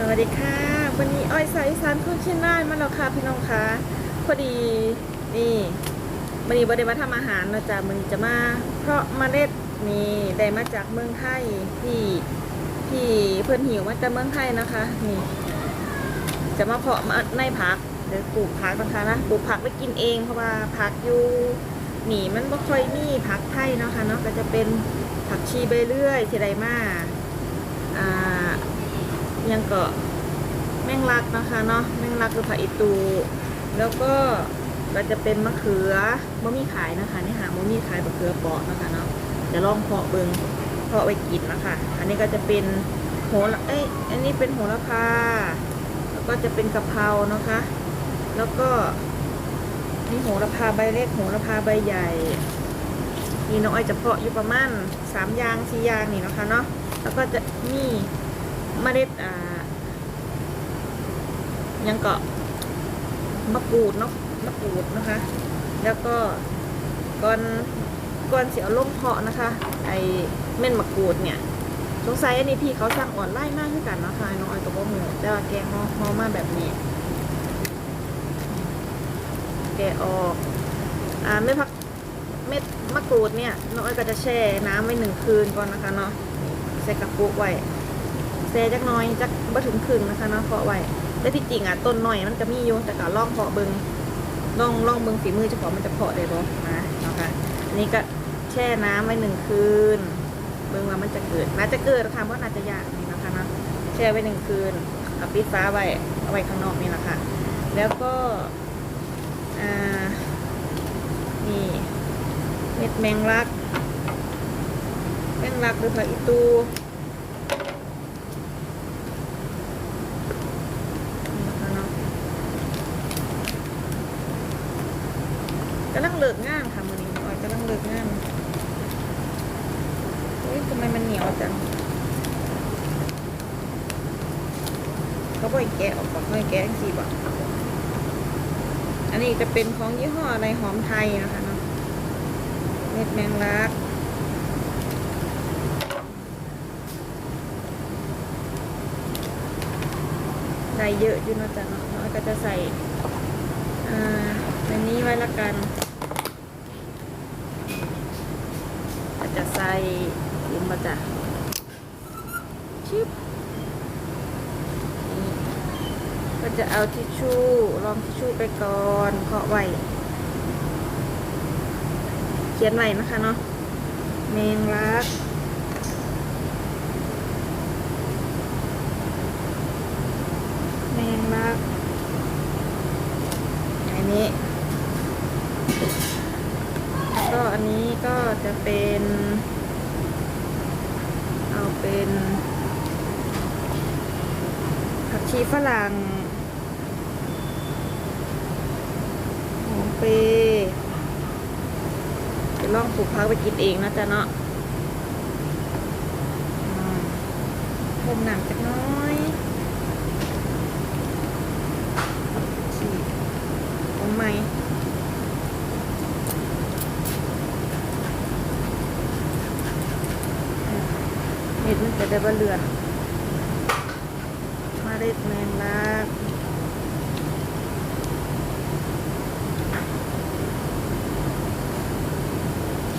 สวัสดีค่ะ วันนี้อ้อยสายสานคุณเช่นได้มาแล้วค่ะพี่น้องคะพอดีนี่วันนี้บได้มาทำอาหารนะจ๊ะมันจะมาเพราะเมล็ดนี่ได้มาจากเมืองไทยที่ที่เพื่อนหิวมาจากเมืองไทยนะคะ นี่ จะมาเพาะมาในผักเดี๋ยวปลูกผักนะคะนะปลูกผักไว้กินเองเพราะว่าผักอยู่หนีมันไม่ค่อยมีผักไทยเนาะค่ะเนาะก็จะเป็นผักชีใบเลื่อยทีไรมาอ่า ยังก็แมงลักนะคะเนาะแมงลักคือผักอีตู แล้วก็ก็จะเป็นมะเขือมะมีขายนะคะนี่หามะมีขายมะเขือเปาะนะคะเนาะจะลองเพาะเบิงเพาะไว้กินนะคะ อันนี้ก็จะเป็นโหระเอ้ยอันนี้เป็นโหระพาแล้วก็จะเป็นกะเพรานะคะ แล้วก็นี่โหระพาใบเล็กโหระพาใบใหญ่นี่น้องอ้อยจะเพาะอยู่ประมาณสามยางสี่ยางนี่นะคะเนาะแล้วก็จะมี เมล็ดอ่ายังเกาะมะกรูดเนาะมะกรูดนะคะ แล้วก็ก่อนก่อนเสียลงเพาะนะคะ ไอเม่นมะกรูดเนี่ยสงสัยอันนี้พี่เขาสั่งอ่อนไล่มากขึ้นกันนะคะน้องออยตัวก็หมือนแต่ว่าแกงห่อมาแบบนี้ แกะออกอ่าเม็ดผักเม็ดมะกรูดเนี่ยน้องอ้อยก็จะแช่น้ำไว้หนึ่งคืนก่อนนะคะเนาะใส่กระปุกไว้ แช่จักน้อยจักบ่ถึงครึ่งนะคะเนาะเพาะไว้แต่ที่จริงอะต้นหน่อยมันจะมีอยู่แต่ก็ลองเพาะเบิงลองลองเบิงฝีมือเจ้าของมันจะเพาะได้บ่นะเนาะค่ะอันนี้ก็แช่น้ำไว้หนึ่งคืน เบิงว่ามันจะเกิดน่าจะเกิดค่ะเพราะน่าจะยากนี่นะคะเนาะแช่ไว้หนึ่งคืนเอาปิดฟ้าไว้เอาไว้ข้างนอกนี่แหละค่ะ แล้วก็อ่านี่เม็ดแมงลักแมงลักหรือผักอีตูนี่นะคะเนาะกำลังเลิกงานค่ะมือนี้ออยกำลังเลิกงานเฮ้ยทำไมมันเหนียวจังเขาบอกแกะออกก่อนเขาแกะสี่บอกอันนี้จะเป็นของยี่ห้ออะไรหอมไทยนะคะเนาะเม็ดแมงลักได้เยอะอยู่นะจ๊ะเนาะก็จะใส่อ่าในนี้ไว้ละกันก็ จะใส่ยิมาจ้ะชิบก็จะเอาทิชชู่รองทิชชู่ไปก่อนเพาะไว้เขียนไว้นะคะเนาะแมงลักแมงลักอันนี้แล้วก็อันนี้ก็จะเป็น เอาเป็นผัก ชีฝรั่งหอมเปย์จะลองปลูกพักไปกินเองนะจ๊ะเนาะอืมเพิ่มน้ำจักน้อยฉีดลงไหมเห็ดมันจะได้บะเลือน มาเด็ดแมงลัก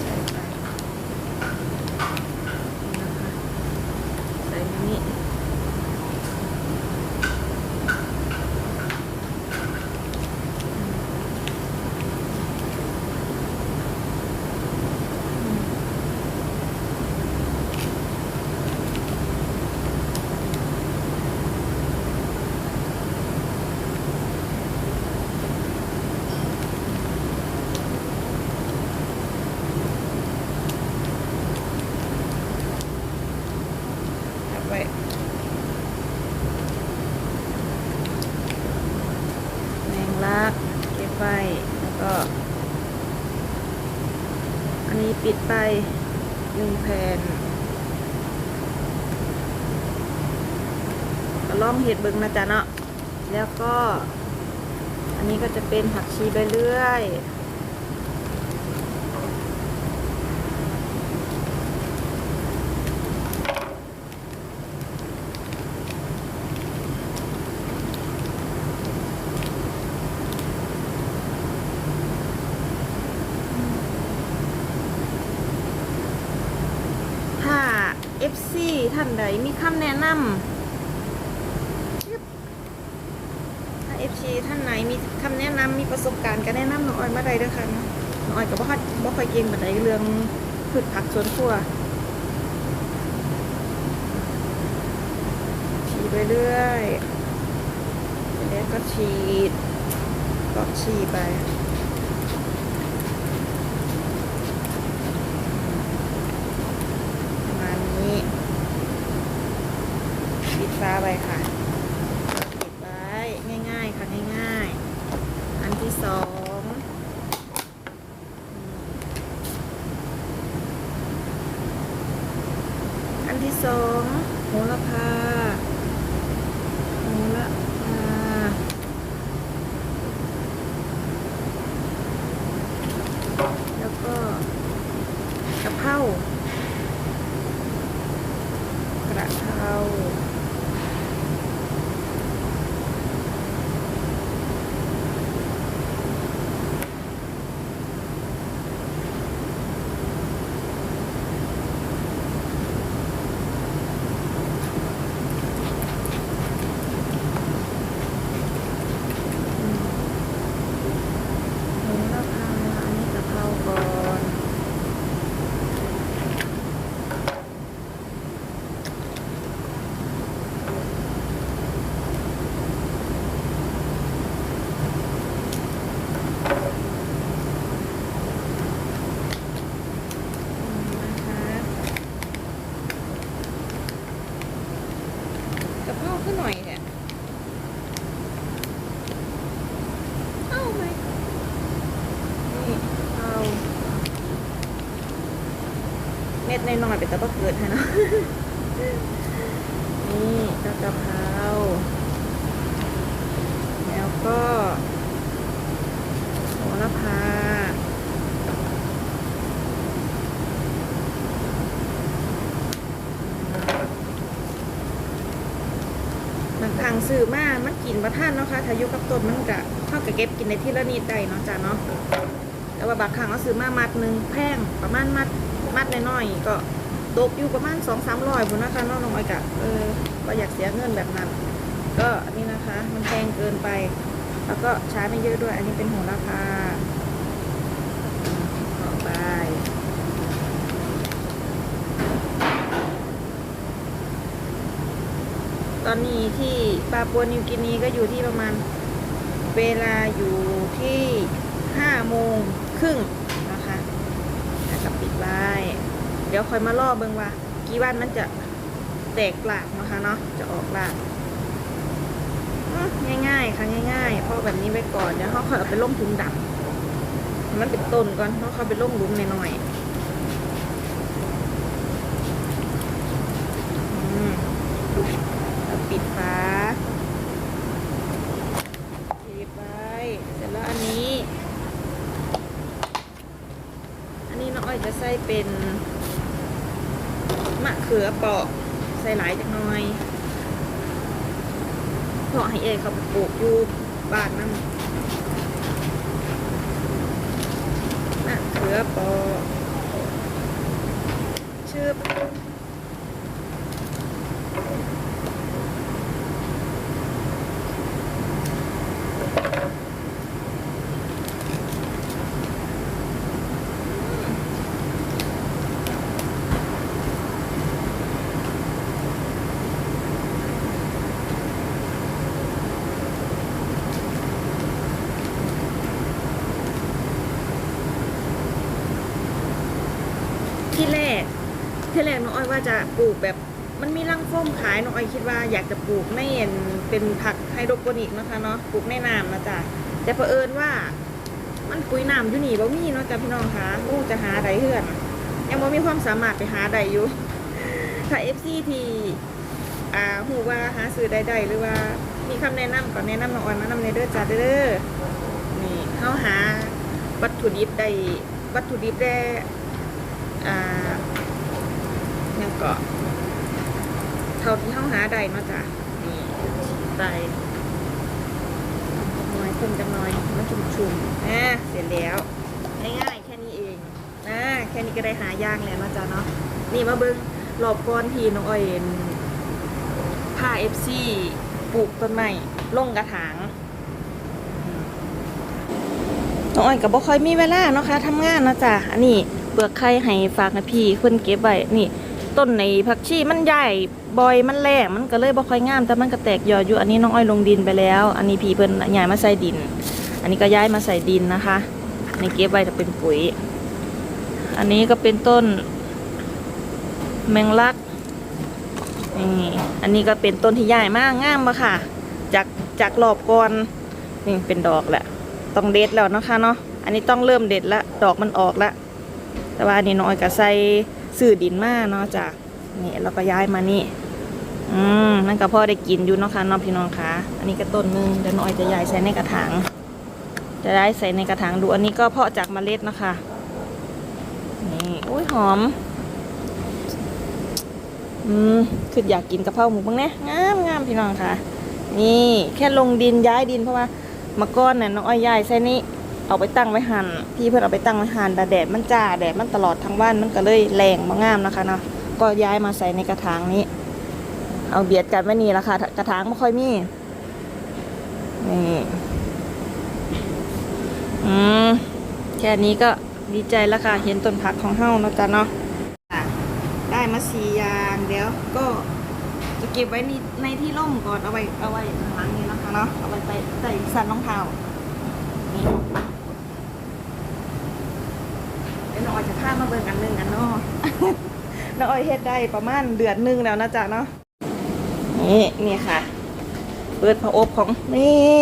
ใส่ไปนี่นะคะใส่ในนี้ทับไว้แมงลักเก็บ ไฟ แล้วก็ อันนี้ปิดไปหนึ่งแผ่นก็ล่องเห็ดเบิงนะจ๊ะเนาะ แล้วก็ อันนี้ก็จะเป็นผักชีใบเลื่อย ท่าน ใดมีคำแนะนำถ้า FC ท่านไหนมีคำแนะนำมีประสบการณ์ก็แนะนำน้ออยมาได้เด้วยค่ะเนาะน้ออยก็บ่ค่อยบ่ค่อยเก่งปานใดเรื่องพืชผักสวนครัวฉีดไปเรื่อยแล้วก็ฉีดก็ฉีดไป ประมาณนี้ปิด ฟ้าไปค่ะปิดไว้ง่าย ๆ ค่ะง่ายๆ อันที่สองอันที่สองโหระพาโหระพาแล้วก็กะเพรากระเพราโหระพาอันนี้กะเพราก่อน นะคะกระเพราขึ้นหน่อยเนี่ยเอ้าไม่นี่กะเพราเม็ดน้อยๆ เป็นตะบะเกิดให้เนาะนี่กะเพราแล้วก็โหระพาบางครั้งซื้อมามันกินประท่านเนาะค่ะถ้าอยู่กับต้นมันกะเท่ากับเก็บกินในที่ละนิดได้เนาะจ้ะเนาะแต่ว่าบางครั้งเราซื้อมามัดหนึ่งแพงประมาณมัดมัดน้อยๆก็ ตกอยู่ประมาณสองสามร้อยพุ่นนะคะน้องน้องอ้กะเออก็อยากเสียเงินแบบนั้น ก็อันนี้นะคะ มันแพงเกินไป แล้วก็ใช้ไม่เยอะด้วย อันนี้เป็นโหระพาต่อไปตอนนี้ที่ปาปัวนิวกินีก็อยู่ที่ประมาณเวลาอยู่ที่ห้าโมงครึ่งนะคะแล้วก็ปิดไว้ เดี๋ยวคอยมาล่อเบิ่งว่า กี่วันมันจะแตกหลากนะคะเนาะจะออกหลากง่ายๆค่ะง่ายๆเพราะแบบนี้ไว้ก่อนเดี๋ยวเขาค่อยเอาไปล่มถุงดำมันเป็นต้นก่อนเขาเขาไปล่มลุมหน่อยๆอืมแล้วปิดฝาปิดไว้เสร็จแล้วอันนี้ อันนี้น้องอ้อยจะใส่เป็น มะเขือเปราะใส่หลายจังหน่อยเพาะให้เอเขาปปลูกอยู่บ้านนั่นมะเขือเปราะชื่อ ที่แรกที่แรกน้องอ้อย ว่าจะปลูกแบบมันมีรังส้มขายน้องอ้อยคิดว่าอยากจะปลูกในเอ็นเป็นผักไฮโดรโปนิกนะคะเนาะปลูกในน้ำนะจ๊ะแต่เผอิญว่า มันปุ๋ยน้ำอยู่นี่บ่มีเนาะจ๊ะพี่น้องคะลูกจะหาใดเฮือนยังบ่มีความสามารถไปหาใดอยู่ถ้า FC ที่อ่าหูว่าหาซื้อใดๆหรือว่ามีคำแนะนำก็แนะนำน้องอ้อยมานำในเด้อจ้าเด้อนี่เข้าหาวัตถุดิบไดวัตถุดิบได้อ่า กาะเท่าที่เข้าหาได้มาจ้ะนี่ไปน้อยคนจังน้อยมาชุ่มชุ่มๆอะเสร็จแล้ว ง่ายๆแค่นี้เองนะแค่นี้ก็ได้หาย่างแล้วมาจ้ะเนาะนี่มาเบิ้งรอบก้อนทีน้องอ้อยเห็นพาเอฟซีปลูกต้นไม้ลงกระถางน้องอ้อยก็บ่ค่อยมีเวลาเนาะค่ะทำงานเนาะจ้ะอันนี้เปลือกไข่ให้ฝากนะพี่เพิ่นเก็บไว้นี่ ต้นในผักชีมันใหญ่บอยมันแรงมันก็เลยบ่ค่อยงาม แต่มันก็แตกยอดอยู่อันนี้น้องอ้อยลงดินไปแล้ว อันนี้พี่เพิ่นย้ายมาใส่ดิน อันนี้ก็ย้ายมาใส่ดินนะคะอันเก็บไว้จะเป็นปุ๋ย อันนี้ก็เป็นต้นแมงลักนี่อันนี้ก็เป็นต้นที่ใหญ่มากงามปะค่ะ จากจากรอบก่อนนี่เป็นดอกแหละต้องเด็ดแล้วนะคะเนาะอันนี้ต้องเริ่มเด็ดละดอกมันออกละแต่ว่าอันนี้น้อยก็ใส่ สื่อดินมาเนาะจากนี่เราก็ย้ายมานี่อืมนั่นก็พอได้กินอยู่เนาะค่ะน้องพี่น้องคะอันนี้ก็ต้นหนึงเดี๋ยวน้อยจะย้ายใส่ในกระถางจะได้ใส่ในกระถางดูอันนี้ก็เพาะจากเมล็ดนะคะนี่อุ้ยหอมอืมคืออยากกินกะเพราหมูบ้างเนี่ยงามงามพี่น้องค่ะ นี่แค่ลงดินย้ายดินเพราะว่ามาก้อนน่ะน้องอ้อยย้ายใส่นี่ เอาไปตั้งไว้หันพี่เพื่อนเอาไปตั้งไว้หันแต่แดดมันจ้าแดดมันตลอดทั้งวันมันก็เลยแรงมางามนะคะเนาะก็ย้ายมาใส่ในกระถางนี้ เอาเบียดกันไว้นี่ละค่ะกระถางไม่ค่อยมีนี่อืมแค่นี้ก็ดีใจแล้วค่ะ เห็นต้นผักของเฮ้าเนาะจ๊ะเนาะได้มาสี่อย่างเดี๋ยวก็จะเก็บไว้ในในที่ร่มก่อนเอาไว้เอาไว้ข้างหลังนี้นะคะเนาะเอาไว้ใส่ใส่สันรองเท้า นี่เดี๋ยวน้องอยจะพามาเบิ่งอันหนึ่งอันเนาะน้องอยเฮ็ดได้ประมาณเดือนหนึ่งแล้วนะจ๊ะเนาะนี่นี่ค่ะ เปิดพระอบของนี่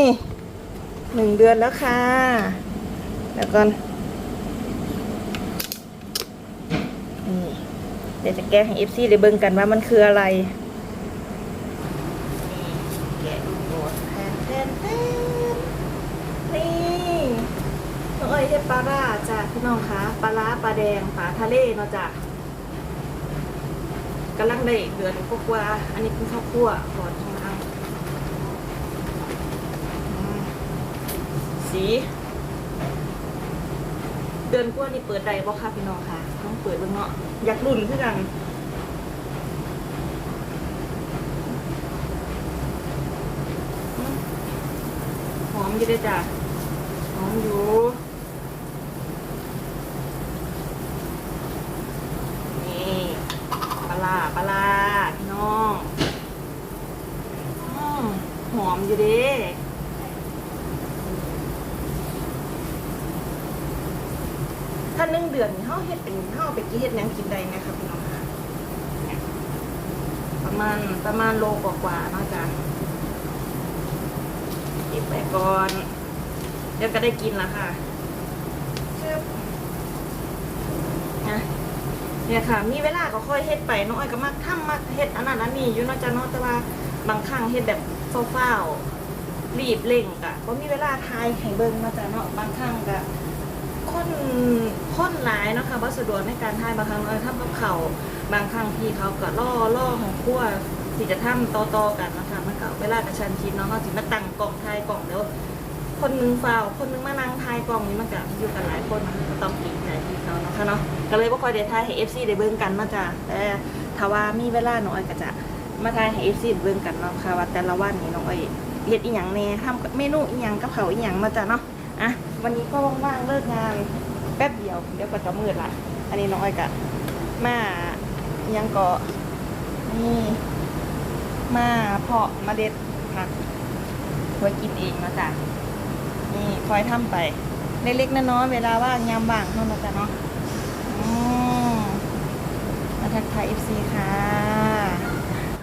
หนึ่งเดือนแล้วค่ะ แล้วก่อนเดี๋ยวจะแกะให้ FC ได้เบิ่งกันว่ามันคืออะไรแกะดูโบดแทนแทนแทนนี่ น้องเอ้ยเฮ็ดปลาร่าจ้ะพี่น้องคะปลาร้าปลาแดงปลาทะเลเนาะจ้ะกำลังได้เดือนกว่าอันนี้เป็นข้าวคั่วก่อนของเราสี เดือนกว่านี่เปิดใดบ่ค่ะพี่น้องค่ะต้องเปิดเบิ่งเนาะอยากรุ่นคือกันหอมอยู่เด้จ้ะหอมอยู่นี่ปลาร้าปลาร้าพี่น้องอืมหอมอยู่เด้ ถ้าหนึ่งเดือนนี่เฮาเฮ็ดเป็นเฮาเอาไปกี่เฮ็ดหยังกินได้ไหมครับพี่น้องคะเนี่ยประมาณประมาณโลกว่าๆเนาะจ้ะเก็บไว้ก่อน เดี๋ยวก็ได้กินแล้วค่ะชึบนะเนี่ยค่ะ มีเวลาก็ค่อยเฮ็ดไปน้องอ้อยก็มักทำมักเฮ็ดอันนั้นอันนี้อยู่เนาะจ้ะเนาะแต่ว่าบางครั้งเฮ็ดแบบเฝ้าวๆรีบเร่งกะบ่มีเวลาทายให้เบิ่งเนาะจ้ะเนาะบางครั้งก็ คนคนหลายเนาะค่ะว่สะดวกในการทายบางครั้งเออทำกับเขาบางครั้งพี่เขาก็ล่อล่อของขั้วที่จะทำต่อต่อๆกันนะคะมันก็เวลากระชันชิดเนาะเขาสิมาตั้งกล่องทายกล่องแล้วคนหนึงฟาคนหนึงมานั่งทายกล่องนี้มันก็อยู่กันหลายคนมันก็ต้องปีกใจพี่เขาเนาะค่ะเนาะก็เลยบ่ค่อยได้ทายให้ FC ได้เบิ่งกันมาจ้ะแต่ถ้าว่ามีเวลาน้อยก็จะมาทายให้ FC ได้เบิ่งกันเนาะค่ะว่าแต่ละวันนี้น้องอ้อยเฮ็ดอีหยังแน่ทำเมนูอีหยังกับเขาอีหยังมาจ้ะเนาะอะ วันนี้ก็ว่างๆเลิกงานแป๊บเดียว เดี๋ยวก็จะมืดละอันนี้น้อยกะมายังกาะนี่ มาเพาะเมล็ดผักไว้กินเองนะจ๊ะนี่คอยทำไป เล็กๆน้อยๆเวลาว่างยามว่างเท่านั้นจ้ะเนาะอืมมาทักทายเอฟซีค่ะ